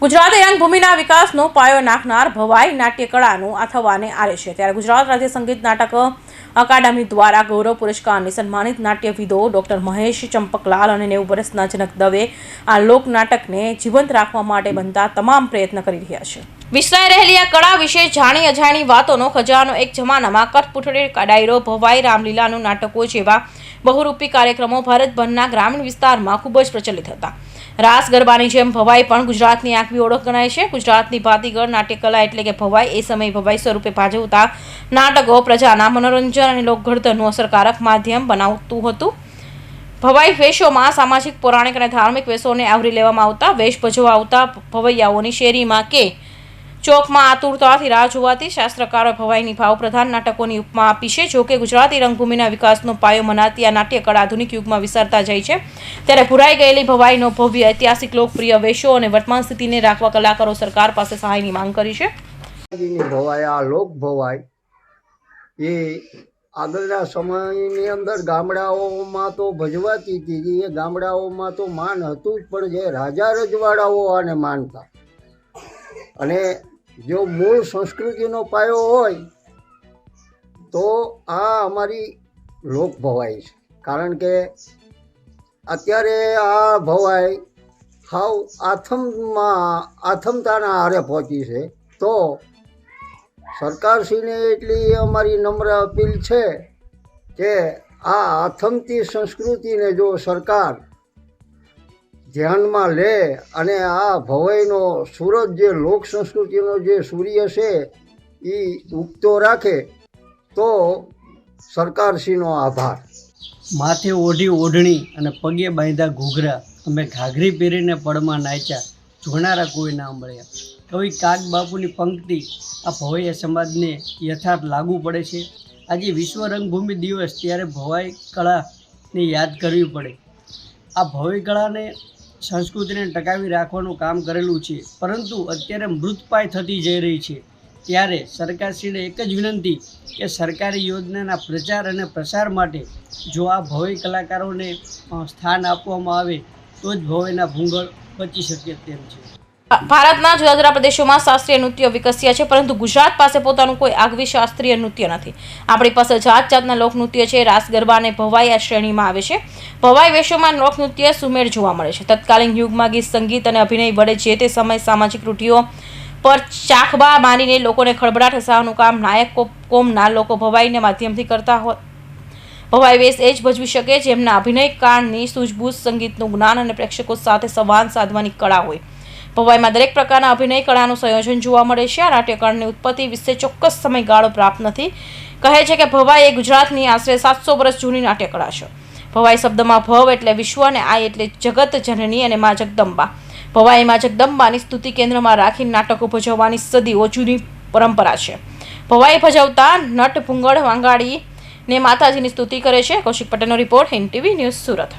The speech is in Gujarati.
ગુજરાતી રંગભૂમિના વિકાસનો પાયો નાખનાર ભવાઈ નાટ્યકળાનું આ થવાને આરે છે. ત્યારે ગુજરાત રાજ્ય સંગીત નાટક અકાદમી દ્વારા ગૌરવ પુરસ્કારથી સન્માનિત નાટ્યવિદો ડોક્ટર મહેશ ચંપકલાલ અને નેવું વર્ષના જનક દવે આ લોક નાટકને જીવંત રાખવા માટે બનતા તમામ પ્રયત્ન કરી રહ્યા છે. વિસરાઈ રહેલી આ કળા વિશે જાણી અજાણી વાતોનો ખજાનો એક જમાનામાં કઠપુઠડી ડાયરો ભવાઈ, રામલીલાનું નાટકો જેવા બહુરૂપી કાર્યક્રમો ભારતભરના ગ્રામીણ વિસ્તારમાં ખૂબ જ પ્રચલિત હતા. રાસ ગરબાની જેમ ભવાઈ પણ ગુજરાતની આગવી ઓળખ ગણાય છે. ગુજરાતની ભાતીગળ નાટ્યકલા એટલે કે ભવાઈ એ સમયે ભવાઈ સ્વરૂપે ભાજવતા નાટકો, પ્રજાના મનોરંજન અને લોકઘડતરનું અસરકારક માધ્યમ બનાવતું હતું. ભવાઈ વેશોમાં સામાજિક, પૌરાણિક અને ધાર્મિક વેશોને આવરી લેવામાં આવતા, વેશ ભજવા આવતા ભવૈયાઓની શેરીમાં કે ચોકમાં આતુરતાથી રાહ જોવાથી શાસ્ત્રકારો ભવાઈની ભાવપ્રધાન નાટકોની ઉપમા આપી છે, જો કે ગુજરાતી રંગભૂમિના વિકાસનો પાયો મનાતી આ નાટ્યકળા આધુનિક યુગમાં વિસરતા જાય છે. ત્યારે ભૂરાઈ ગયેલી ભવાઈનો ભવ્ય ઐતિહાસિક લોકપ્રિય વેશો અને વર્તમાન સ્થિતિને રાખવા કલાકારો સરકાર પાસે સહાયની માંગ કરી છે. ભવાઈ, આ લોક ભવાઈ, એ આગળના સમયની અંદર ગામડાઓમાં તો ભજવાતી હતી, એ ગામડાઓમાં તો માન હતું જ, પણ જે રાજા રજવાડાઓ આને માનતા. અને જો મૂળ સંસ્કૃતિનો પાયો હોય, તો આ અમારી લોક ભવાઈ છે. કારણ કે અત્યારે આ ભવાઈ હાવ આથમમાં, આથમતાના હારે પહોંચી છે. તો સરકારશ્રીને એટલી અમારી નમ્ર અપીલ છે કે આ આથમતી સંસ્કૃતિને જો સરકાર ધ્યાનમાં લે અને આ ભવાઈનો સુરત જે લોક સંસ્કૃતિનો જે સૂર્ય છે એ ઉગતો રાખે, તો સરકારશ્રીનો આભાર. માથે ઓઢી ઓઢણી અને પગે બાંધ્યા ઘૂઘરા, અમે ઘાઘરી પહેરીને પડમાં નાચ્યા. જોનારા કોઈ ના મળ્યા. કવિ કાગ બાપુની પંક્તિ, આ ભવાઈ સમાજને યથાર્થ લાગુ પડે છે. આજે વિશ્વ રંગભૂમિ દિવસ, ત્યારે ભવાઈ કળાને યાદ કરવી પડે. આ ભવાઈ કળાને સંસ્કૃતિને ટકાવી રાખવાનું કામ કરેલું છે. પરંતુ અત્યારે મૃતપાય થતી જઈ રહી છે. ત્યારે સરકારશ્રીને એક જ વિનંતી કે સરકારી યોજનાના પ્રચાર અને પ્રસાર માટે જો આ ભવાઈ કલાકારોને સ્થાન આપવામાં આવે, તો જ ભવાઈના ભૂંગળ બચી શકે તેમ છે. ભારતના જુદા જુદા પ્રદેશોમાં શાસ્ત્રીય નૃત્યો વિકસ્યા છે, પરંતુ ગુજરાત પાસે પોતાનું કોઈ આગવી શાસ્ત્રીય નૃત્ય નથી. આપણી પાસે જાત જાતના લોકનૃત્ય છે, રાસ, ગરબા અને ભવાઈ આ શ્રેણીમાં આવે છે. ભવાઈ વેશોમાં લોકનૃત્ય સુમેળ જોવા મળે છે. તત્કાલીન યુગમાં ગીત, સંગીત અને અભિનય વડે જે તે સમય સામાજિક રૂઢિઓ પર ચાખબા મારીને લોકોને ખળભળાટ હસાવવાનું કામ નાયક કોમના લોકો ભવાઈને માધ્યમથી કરતા હોય ભવાઈ વેશ એ જ ભજવી શકે, જેમના અભિનય કાળની સૂઝબૂઝ સંગીતનું જ્ઞાન અને પ્રેક્ષકો સાથે સંવાદ સાધવાની કળા હોય. ભવાઈમાં દરેક પ્રકારના અભિનય કળાનું સંયોજન જોવા મળે છે. આ નાટ્યકળની ઉત્પત્તિ વિશે ચોક્કસ સમયગાળો પ્રાપ્ત નથી. કહે છે કે ભવાઈ એ ગુજરાતની આશરે સાતસો વર્ષ જૂની નાટ્યકળા છે. ભવાઈ શબ્દમાં ભવ એટલે વિશ્વ અને આ એટલે જગત, જનની અને મા જગદંબા. ભવાઈ મા જગદંબાની સ્તુતિ કેન્દ્રમાં રાખી નાટકો ભજવવાની સદીઓ જૂની પરંપરા છે. ભવાઈ ભજવતા નટ, ભૂંગળ વાંગાડી માતાજીની સ્તુતિ કરે છે. કૌશિક પટેલનો report Hind TV news Surat.